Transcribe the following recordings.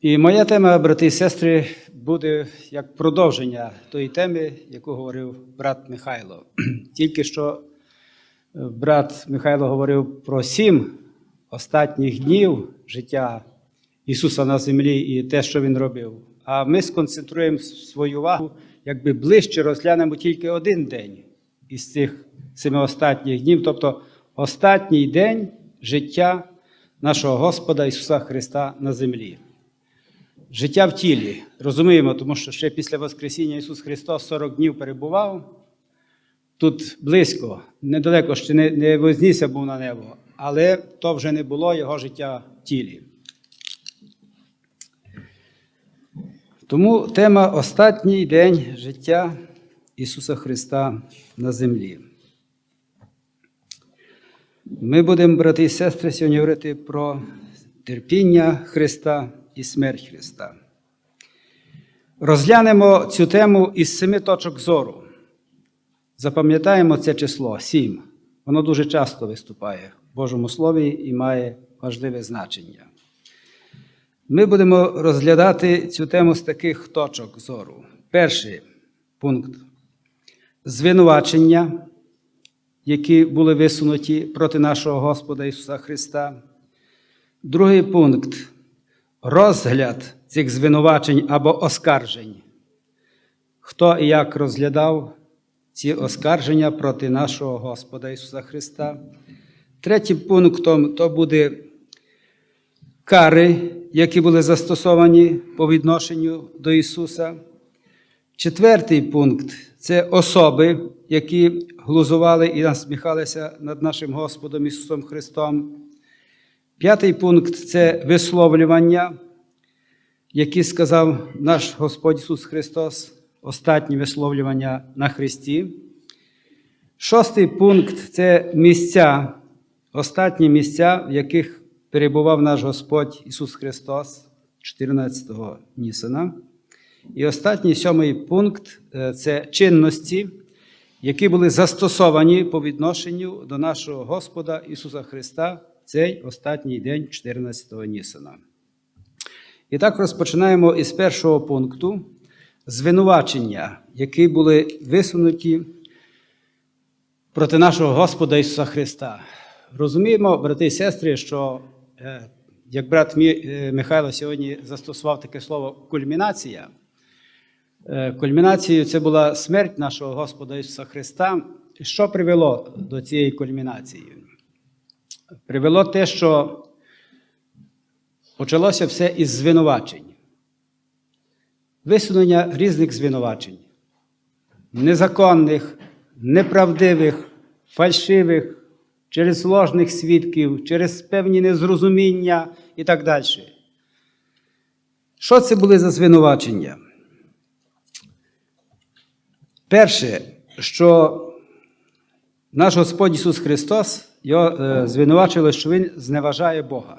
І моя тема, брати і сестри, буде як продовження тої теми, яку говорив брат Михайло. Тільки що е, брат Михайло говорив про сім останніх днів життя Ісуса на землі і те, що Він робив. А ми сконцентруємо свою увагу, якби ближче розглянемо тільки один день із цих семи останніх днів, тобто останній день життя нашого Господа Ісуса Христа на землі. Життя в тілі. Розуміємо, тому що ще після Воскресіння Ісус Христос 40 днів перебував. Тут близько, недалеко ще не, не вознісся був на небо, але то вже не було його життя в тілі. Тому тема останній день життя Ісуса Христа на землі. Ми будемо, брати і сестри, сьогодні говорити про терпіння Христа і смерть Христа. Розглянемо цю тему із семи точок зору. Запам'ятаємо це число сім. Воно дуже часто виступає в Божому Слові і має важливе значення. Ми будемо розглядати цю тему з таких точок зору. Перший пункт звинувачення, які були висунуті проти нашого Господа Ісуса Христа. Другий пункт розгляд цих звинувачень або оскаржень. Хто і як розглядав ці оскарження проти нашого Господа Ісуса Христа. Третім пунктом то буде кари, які були застосовані по відношенню до Ісуса. Четвертий пункт це особи, які глузували і насміхалися над нашим Господом Ісусом Христом. П'ятий пункт це висловлювання, які сказав наш Господь Ісус Христос, останні висловлювання на Христі. Шостий пункт це місця, останні місця, в яких перебував наш Господь Ісус Христос 14-го Нісена. І останній сьомий пункт це чинності, які були застосовані по відношенню до нашого Господа Ісуса Христа цей останній день 14-го Нісена. І так розпочинаємо із першого пункту звинувачення, які були висунуті проти нашого Господа Ісуса Христа. Розуміємо, брати і сестри, що е, як брат е, Михайло сьогодні застосував таке слово кульмінація. Е, Кульмінацією це була смерть нашого Господа Ісуса Христа. Що привело до цієї кульмінації? Привело те, що почалося все із звинувачень, висунення різних звинувачень, незаконних, неправдивих, фальшивих, через ложних свідків, через певні незрозуміння і так далі. Що це були за звинувачення? Перше, що наш Господь Ісус Христос його е, що Він зневажає Бога.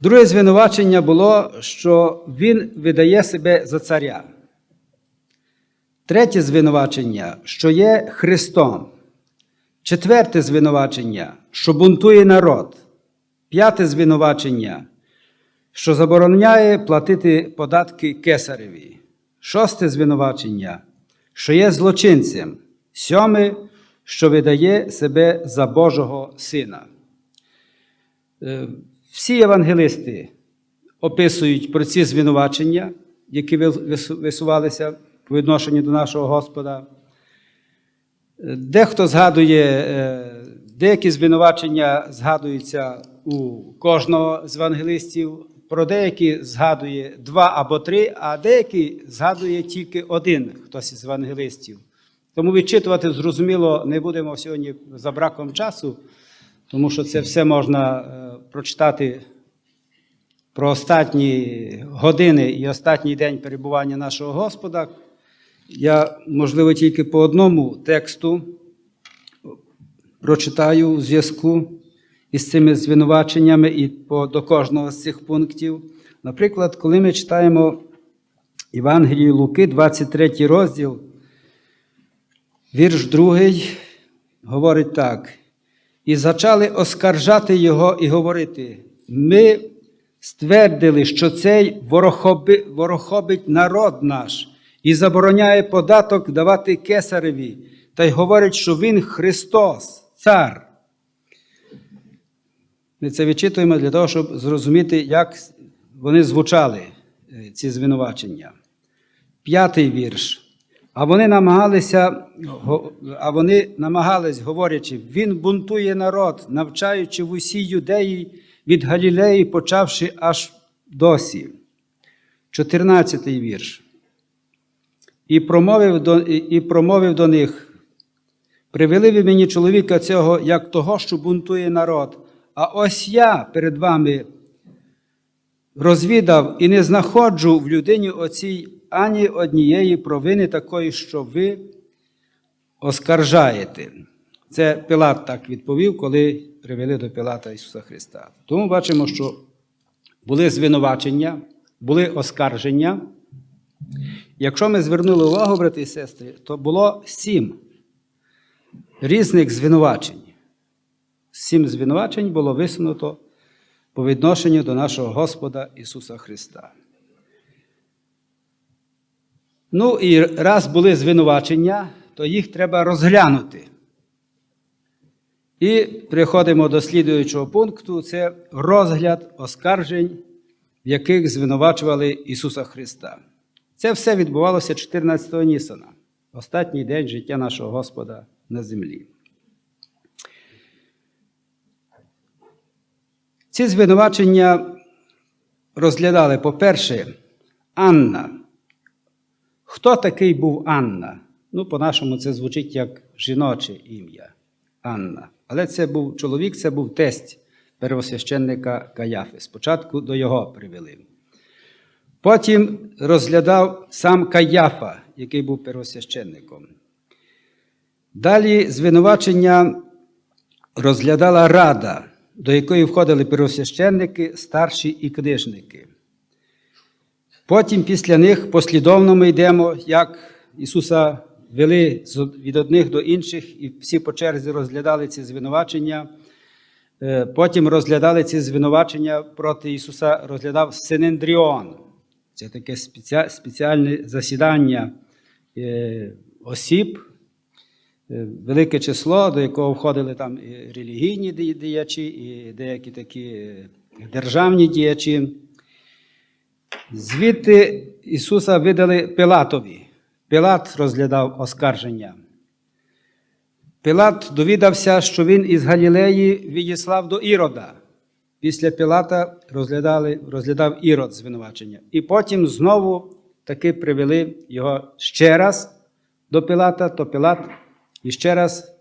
Друге звинувачення було, що Він видає себе за царя. Третє звинувачення, що є Христом. Четверте звинувачення, що бунтує народ. П'яте звинувачення, що забороняє платити податки кесареві. Шосте звинувачення, що є злочинцем. Сьоме, що видає себе за Божого Сина. Е, Всі євангелисти описують про ці звинувачення, які висувалися по відношенню до нашого Господа. Е, Дехто згадує, е, деякі звинувачення згадуються у кожного з евангелистів, про деякі згадує два або три, а деякі згадує тільки один хтось із евангелистів. Тому відчитувати зрозуміло не будемо сьогодні за браком часу, тому що це все можна е, прочитати про останні години і останній день перебування нашого Господа. Я, можливо, тільки по одному тексту прочитаю у зв'язку із цими звинуваченнями і по, до кожного з цих пунктів. Наприклад, коли ми читаємо Євангелію Луки, 23 розділ, вірш 2, говорить так. І почали оскаржати його і говорити: ми ствердили, що цей ворохоби, ворохобить народ наш і забороняє податок давати кесареві, та й говорить, що він Христос, цар. Ми це відчитуємо для того, щоб зрозуміти, як вони звучали, е, ці звинувачення. П'ятий вірш. А вони намагалися, а вони намагались, говорячи, він бунтує народ, навчаючи в усій юдеї від Галілеї, почавши аж досі. 14 вірш. І промовив до, і промовив до них: Привели ви мені чоловіка цього, як того, що бунтує народ. А ось я перед вами розвідав і не знаходжу в людині оцій ані однієї провини такої, що ви оскаржаєте. Це Пилат так відповів, коли привели до Пилата Ісуса Христа. Тому бачимо, що були звинувачення, були оскарження. Якщо ми звернули увагу, брати і сестри, то було сім різних звинувачень. Сім звинувачень було висунуто по відношенню до нашого Господа Ісуса Христа. Ну і раз були звинувачення, то їх треба розглянути. І приходимо до слідуючого пункту: це розгляд оскаржень, в яких звинувачували Ісуса Христа. Це все відбувалося 14 Нісона, останній день життя нашого Господа на землі. Ці звинувачення розглядали, по-перше, Анна. Хто такий був Анна? Ну, по-нашому, це звучить як жіноче ім'я Анна. Але це був чоловік, це був тесть первосвященника Каяфи. Спочатку до його привели. Потім розглядав сам Каяфа, який був первосвященником. Далі звинувачення розглядала рада, до якої входили первосвященники, старші і книжники. Потім після них послідовно ми йдемо, як Ісуса вели від одних до інших, і всі по черзі розглядали ці звинувачення. Е, Потім розглядали ці звинувачення проти Ісуса, розглядав Синендріон. Це таке спеціальне засідання е, осіб, е, велике число, до якого входили там і релігійні діячі, і деякі такі державні діячі. Звідти Ісуса видали Пилатові. Пилат розглядав оскарження. Пилат довідався, що він із Галілеї відіслав до Ірода. Після Пилата розглядали, розглядав Ірод звинувачення. І потім знову таки привели його ще раз до Пилата, то Пилат іще раз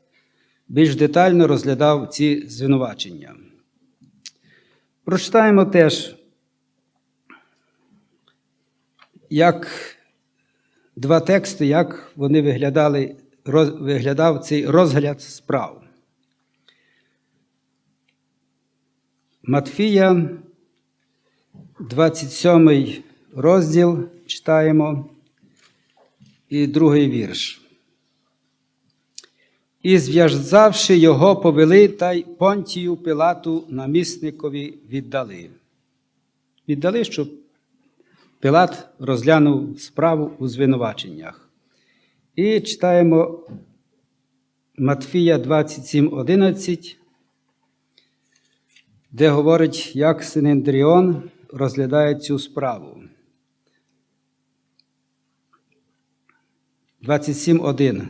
більш детально розглядав ці звинувачення. Прочитаємо теж як два тексти, як вони виглядали, роз, виглядав цей розгляд справ. Матфія, 27 розділ читаємо і другий вірш. І зв'язавши його, повели та й Понтію Пилату намісникові віддали. Віддали, щоб Пилат розглянув справу у звинуваченнях. І читаємо Матфія 27:11, де говорить, як Синендріон розглядає цю справу. 27.1.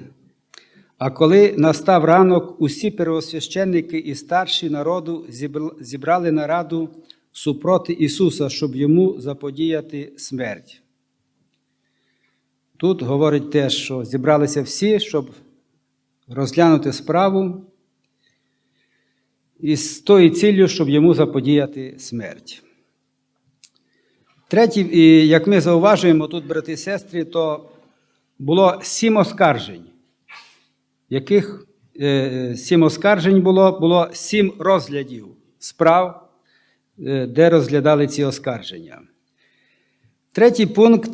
А коли настав ранок, усі первосвященники і старші народу зібр- зібрали нараду супроти Ісуса, щоб йому заподіяти смерть. Тут говорить теж, що зібралися всі, щоб розглянути справу із тою ціллю, щоб йому заподіяти смерть. Третє, і як ми зауважуємо тут, брати і сестри, то було сім оскаржень. Яких е, сім оскаржень було? Було сім розглядів справ, де розглядали ці оскарження. Третій пункт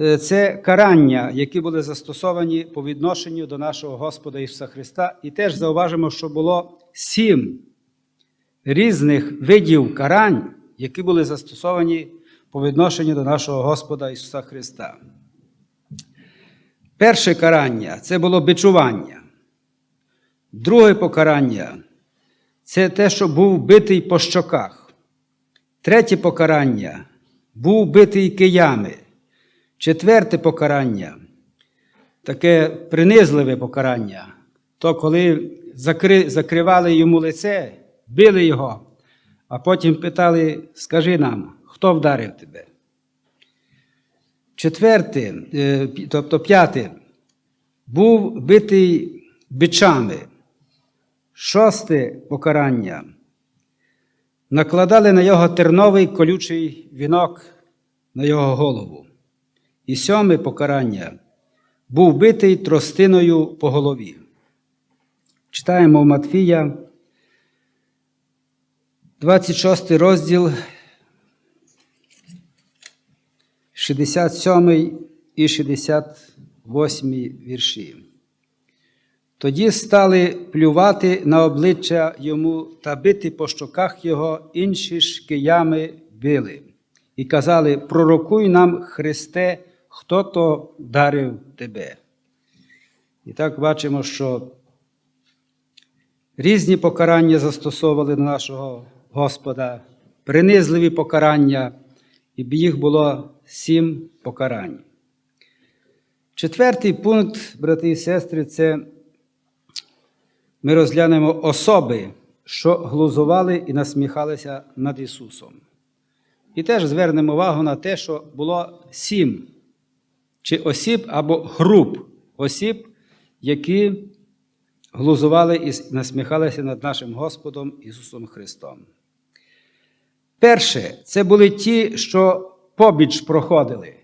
е, це карання, які були застосовані по відношенню до нашого Господа Ісуса Христа. І теж зауважимо, що було сім різних видів карань, які були застосовані по відношенню до нашого Господа Ісуса Христа. Перше карання це було бичування. Друге покарання це те, що був битий по щоках. Третє покарання був битий киями. Четверте покарання таке принизливе покарання. То коли закри, закривали йому лице, били його, а потім питали: скажи нам, хто вдарив тебе? Четверте, е, тобто п'яте, був битий бичами. Шосте покарання. Накладали на його терновий колючий вінок на його голову. І сьоме покарання був битий тростиною по голові. Читаємо Матфія, 26 розділ, 67 і 68 вірші. Тоді стали плювати на обличчя йому та бити по щоках його, інші ж киями били. І казали: Пророкуй нам, Христе, хто то вдарив тебе. І так бачимо, що різні покарання застосовували на нашого Господа, принизливі покарання, і їх було сім покарань. Четвертий пункт, брати і сестри, це ми розглянемо особи, що глузували і насміхалися над Ісусом. І теж звернемо увагу на те, що було сім чи осіб або груп осіб, які глузували і насміхалися над нашим Господом Ісусом Христом. Перше, це були ті, що побіч проходили.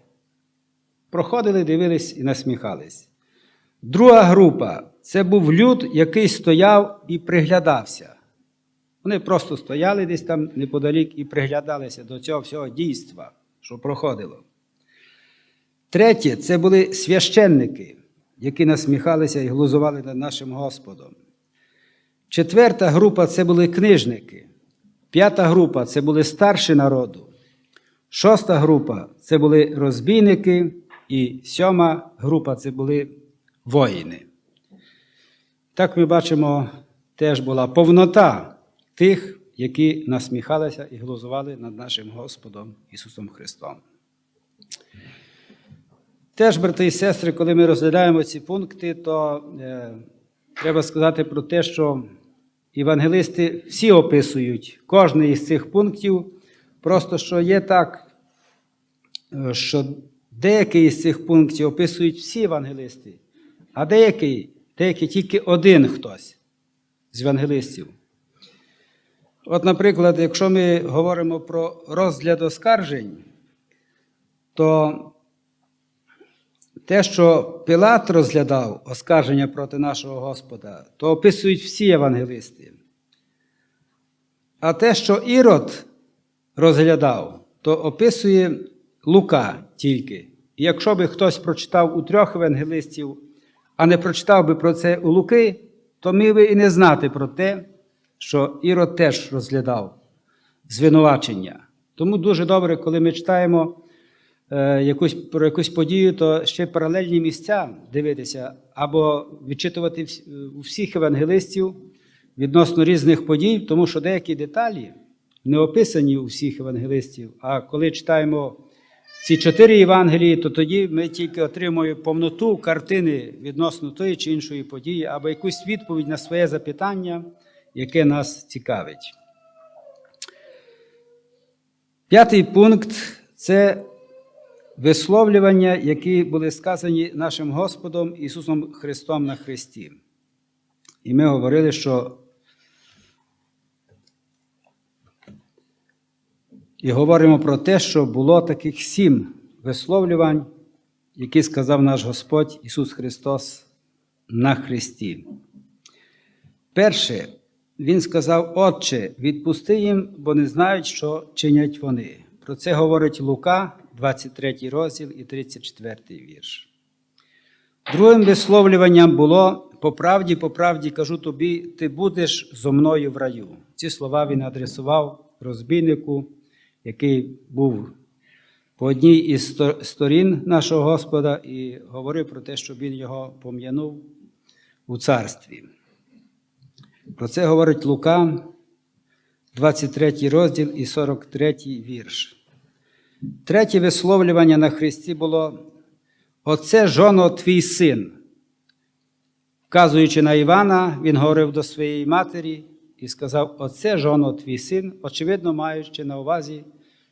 Проходили, дивились і насміхались. Друга група це був люд, який стояв і приглядався. Вони просто стояли десь там неподалік і приглядалися до цього всього дійства, що проходило. Третє це були священники, які насміхалися і глузували над нашим Господом. Четверта група це були книжники. П'ята група це були старші народу. Шоста група це були розбійники, і сьома група це були воїни. Так ми бачимо, теж була повнота тих, які насміхалися і глузували над нашим Господом Ісусом Христом. Теж, брати і сестри, коли ми розглядаємо ці пункти, то е, треба сказати про те, що євангелисти всі описують кожний із цих пунктів, просто що є так, е, що деякі із цих пунктів описують всі євангелисти, а деякі, деякі тільки один хтось з євангелистів. От, наприклад, якщо ми говоримо про розгляд оскаржень, то те, що Пилат розглядав оскарження проти нашого Господа, то описують всі євангелисти. А те, що Ірод розглядав, то описує Лука тільки. І якщо би хтось прочитав у трьох євангелистів, а не прочитав би про це у Луки, то міг би і не знати про те, що Ірод теж розглядав звинувачення. Тому дуже добре, коли ми читаємо е, якусь, про якусь подію, то ще паралельні місця дивитися, або відчитувати у всіх євангелистів відносно різних подій, тому що деякі деталі не описані у всіх євангелистів. А коли читаємо ці чотири Євангелії, то тоді ми тільки отримуємо повноту картини відносно тої чи іншої події, або якусь відповідь на своє запитання, яке нас цікавить. П'ятий пункт це висловлювання, які були сказані нашим Господом Ісусом Христом на Христі. І ми говорили, що і говоримо про те, що було таких сім висловлювань, які сказав наш Господь Ісус Христос на Христі. Перше, Він сказав, Отче, відпусти їм, бо не знають, що чинять вони. Про це говорить Лука, 23 розділ і 34 вірш. Другим висловлюванням було по правді, по правді кажу тобі, ти будеш зо мною в раю. Ці слова він адресував розбійнику, який був по одній із сторін нашого Господа і говорив про те, щоб він його пом'янув у царстві. Про це говорить Лука, 23 розділ і 43 вірш. Третє висловлювання на Христі було: Оце жоно твій син. Вказуючи на Івана, він говорив до своєї матері і сказав: Оце жоно твій син, очевидно, маючи на увазі,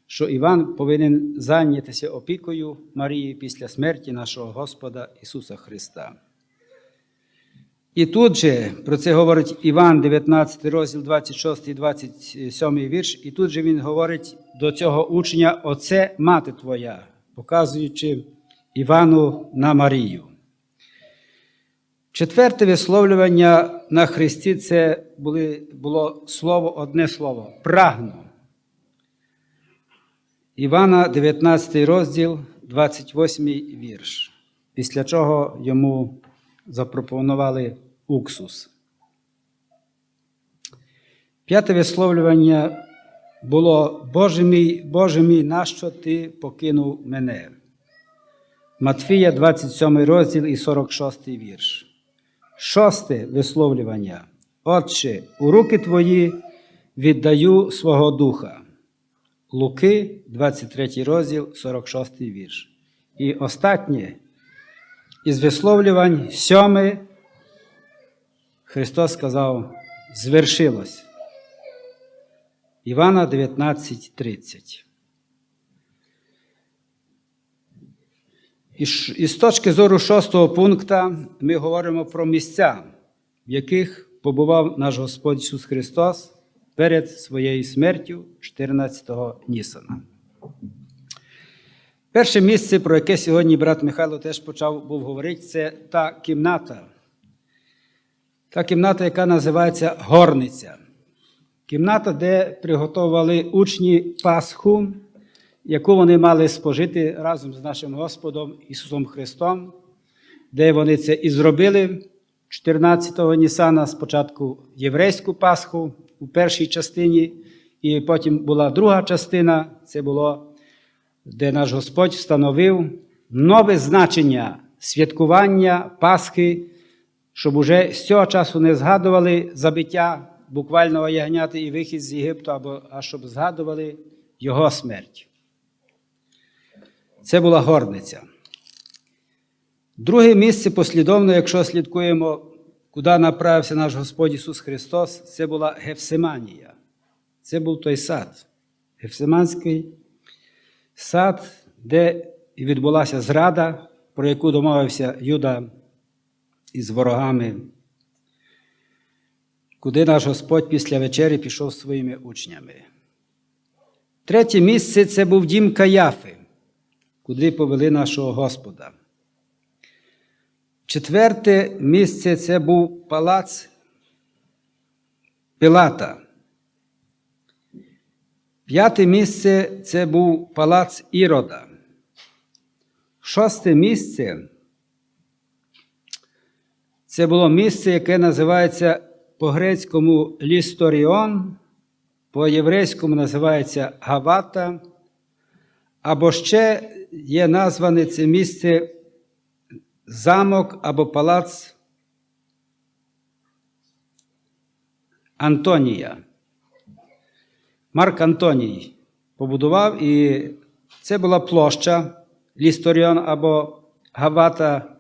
що Іван повинен зайнятися опікою Марії після смерті нашого Господа Ісуса Христа. І тут же про це говорить Іван, 19 розділ, 26 і 27 вірш, і тут же він говорить до цього учня: Оце мати твоя, показуючи Івану на Марію. Четверте висловлювання на Христі це були, було слово, одне слово прагну. Івана, 19 розділ, 28 вірш. Після чого йому запропонували уксус. П'яте висловлювання було Боже мій, Боже мій, нащо ти покинув мене? Матфія, 27 розділ і 46 вірш. Шосте висловлювання. Отче, у руки твої віддаю свого духа. Луки, 23 розділ, 46 вірш. І останнє із висловлювань сьоме Христос сказав: звершилось. Івана 19:30. І з точки зору шостого пункту ми говоримо про місця, в яких побував наш Господь Ісус Христос перед своєю смертю 14-го Нісана. Перше місце, про яке сьогодні брат Михайло теж почав був говорити, це та кімната. Та кімната, яка називається горниця. Кімната, де приготували учні Пасху, яку вони мали спожити разом з нашим Господом Ісусом Христом, де вони це і зробили 14-го Нісана, спочатку єврейську Пасху у першій частині, і потім була друга частина, це було де наш Господь встановив нове значення святкування Пасхи, щоб уже з цього часу не згадували забиття буквального ягняти і вихід з Єгипту, або, а щоб згадували Його смерть. Це була горниця. Друге місце послідовно, якщо слідкуємо, куди направився наш Господь Ісус Христос, це була Гефсиманія. Це був той сад, Гефсиманський сад, де відбулася зрада, про яку домовився Юда із ворогами, куди наш Господь після вечері пішов своїми учнями. Третє місце це був дім Каяфи, куди повели нашого Господа. Четверте місце це був палац Пилата. П'яте місце це був палац Ірода. Шосте місце це було місце, яке називається по-грецькому Лісторіон, по-єврейському називається Гавата, або ще є назване це місце замок або палац Антонія. Марк Антоній побудував, і це була площа Лісторіон або Гавата,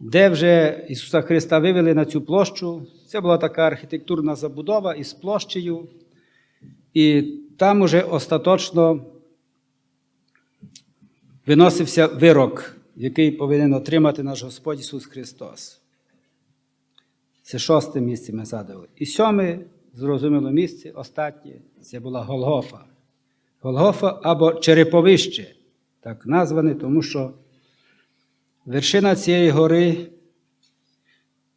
де вже Ісуса Христа вивели на цю площу. Це була така архітектурна забудова із площею, і там уже остаточно виносився вирок, який повинен отримати наш Господь Ісус Христос. Це шосте місце ми задали. І сьоме, зрозуміло місце, останнє, це була Голгофа. Голгофа або Череповище, так назване, тому що вершина цієї гори,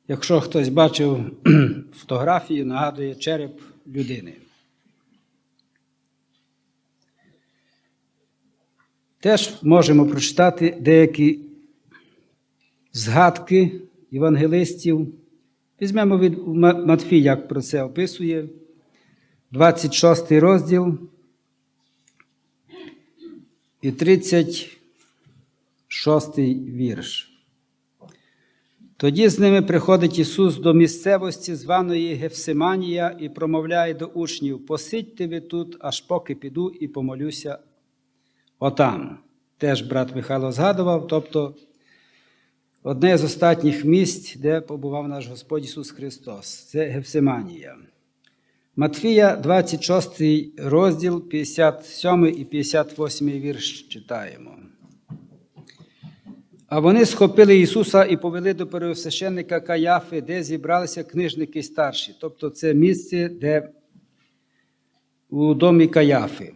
якщо хтось бачив фотографію, нагадує череп людини. Теж можемо прочитати деякі згадки євангелистів. Візьмемо від Матфій, як про це описує, 26 розділ і 36 вірш. Тоді з ними приходить Ісус до місцевості, званої Гефсиманія, і промовляє до учнів: Посидьте ви тут, аж поки піду і помолюся отам. Теж брат Михайло згадував, тобто одне з останніх місць, де побував наш Господь Ісус Христос, це Гефсиманія. Матфія, 26 розділ, 57 і 58 вірш читаємо. А вони схопили Ісуса і повели до первосвященника Каяфи, де зібралися книжники старші. Тобто це місце, де у домі Каяфи.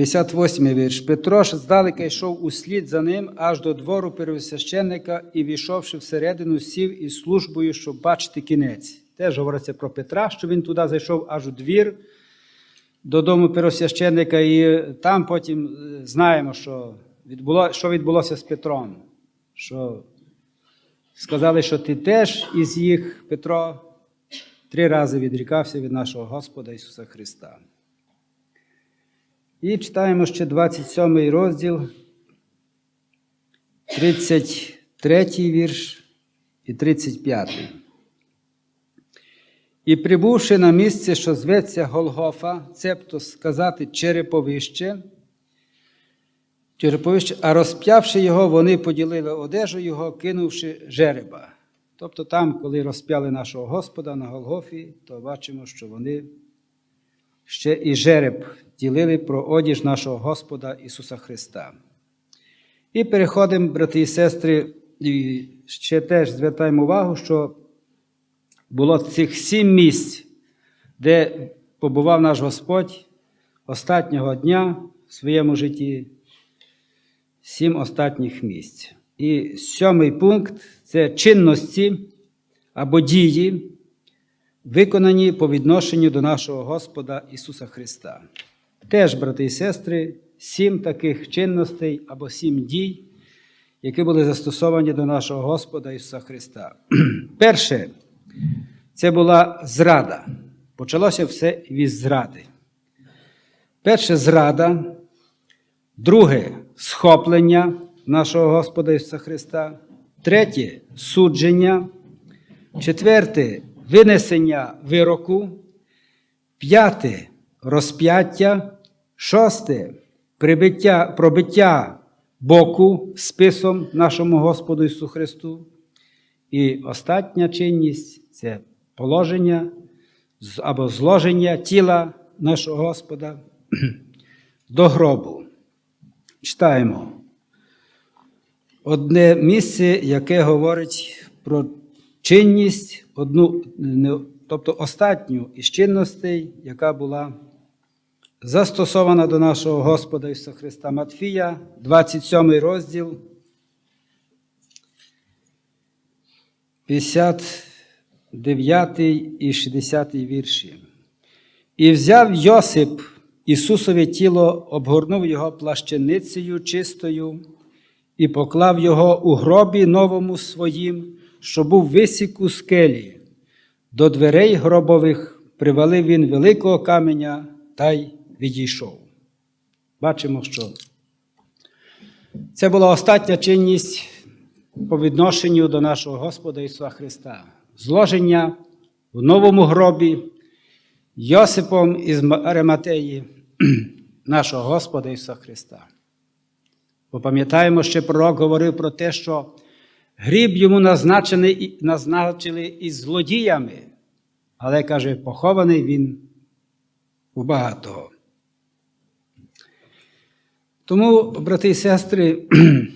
58 вірш. Петро ж здалека йшов услід за ним аж до двору первосвященника і, війшовши всередину, сів із службою, щоб бачити кінець. Теж говориться про Петра, що він туди зайшов аж у двір додому первосвященника, і там потім е, знаємо, що, відбуло, що відбулося з Петром. Що сказали, що ти теж із їх, Петро, три рази відрікався від нашого Господа Ісуса Христа. І читаємо ще 27 розділ, 33 вірш і 35. І прибувши на місце, що зветься Голгофа, цебто сказати череповище, череповище, а розп'явши його, вони поділили одежу його, кинувши жереба. Тобто там, коли розп'яли нашого Господа на Голгофі, то бачимо, що вони ще і жереб ділили про одіж нашого Господа Ісуса Христа. І переходимо, брати і сестри, і ще теж звертаємо увагу, що було цих сім місць, де побував наш Господь останнього дня в своєму житті, сім останніх місць. І сьомий пункт це чинності або дії, виконані по відношенню до нашого Господа Ісуса Христа. Теж, брати і сестри, сім таких чинностей або сім дій, які були застосовані до нашого Господа Ісуса Христа. Перше, це була зрада. Почалося все від зради. Перше зрада, друге схоплення нашого Господа Ісуса Христа, третє судження, четверте винесення вироку, п'яте розп'яття, шосте прибиття, пробиття боку списом нашому Господу Ісусу Христу. І остання чинність це положення або зложення тіла нашого Господа до гробу. Читаємо одне місце, яке говорить про чинність, одну, тобто остатню із чинностей, яка була застосована до нашого Господа Ісуса Христа Матфія, 27 розділ, 59 і 60 вірші. І взяв Йосип Ісусове тіло, обгорнув його плащаницею чистою і поклав його у гробі новому своїм, що був висік у скелі. До дверей гробових привалив він великого каменя та й відійшов. Бачимо, що це була остання чинність по відношенню до нашого Господа Ісуса Христа. Зложення в новому гробі Йосипом із Ариматеї нашого Господа Ісуса Христа. Бо пам'ятаємо, що пророк говорив про те, що гріб йому назначений, назначили із злодіями, але каже, похований він у багатого. Тому, брати і сестри,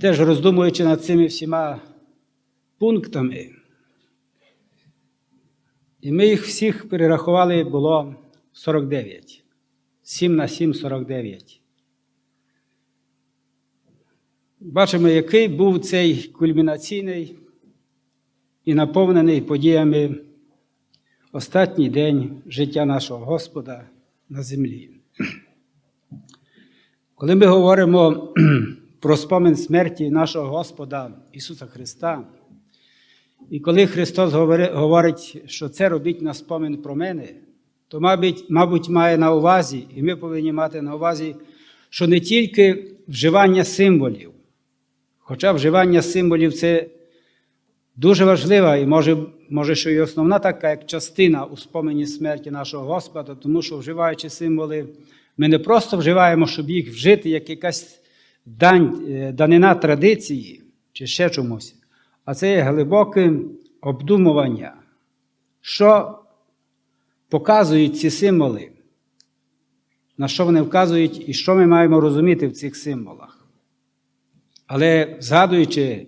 теж роздумуючи над цими всіма пунктами, і ми їх всіх перерахували, було 49. 7 на 7 – 49. Бачимо, який був цей кульмінаційний і наповнений подіями останній день життя нашого Господа на землі. Коли ми говоримо про спомин смерті нашого Господа Ісуса Христа, і коли Христос говорить, що це робіть на спомин про мене, то, мабуть, мабуть, має на увазі, і ми повинні мати на увазі, що не тільки вживання символів, хоча вживання символів це дуже важлива і може, може, що і основна така як частина у спомені смерті нашого Господа, тому що вживаючи символи, ми не просто вживаємо, щоб їх вжити як якась дань, е, данина традиції чи ще чомусь, а це є глибоке обдумування, що показують ці символи, на що вони вказують і що ми маємо розуміти в цих символах. Але згадуючи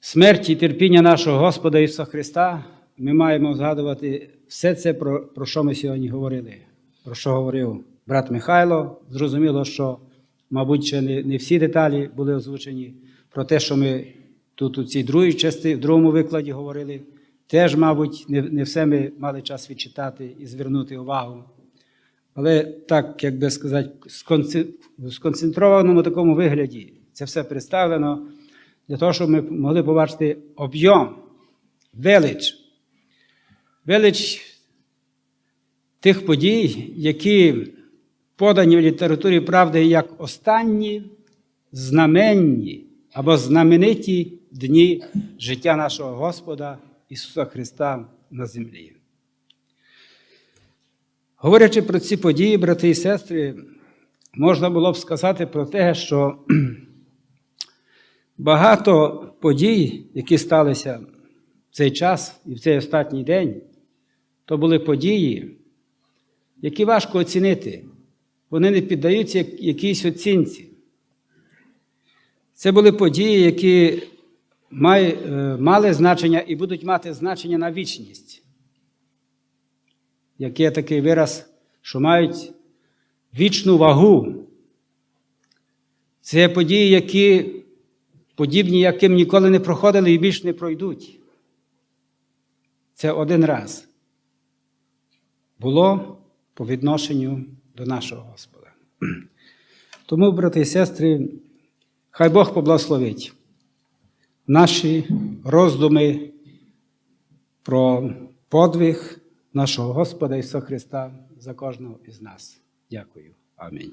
смерті і терпіння нашого Господа Ісуса Христа, ми маємо згадувати все це, про, про що ми сьогодні говорили, про що говорив брат Михайло. Зрозуміло, що, мабуть, ще не, не всі деталі були озвучені. Про те, що ми тут у цій другій частині, в другому викладі говорили, теж, мабуть, не, не все ми мали час відчитати і звернути увагу. Але так, як би сказати, в сконцентрованому такому вигляді це все представлено для того, щоб ми могли побачити об'єм, велич, велич тих подій, які подані в літературі правди як останні знаменні або знамениті дні життя нашого Господа Ісуса Христа на землі. Говорячи про ці події, брати і сестри, можна було б сказати про те, що багато подій, які сталися в цей час і в цей останній день, то були події, які важко оцінити. Вони не піддаються якійсь оцінці. Це були події, які е, мали значення і будуть мати значення на вічність. Як є такий вираз, що мають вічну вагу. Це події, які подібні, яким ніколи не проходили і більш не пройдуть. Це один раз було по відношенню до нашого Господа. Тому, брати і сестри, хай Бог поблагословить наші роздуми про подвиг нашого Господа Ісуса Христа за кожного із нас. Дякую. Амінь.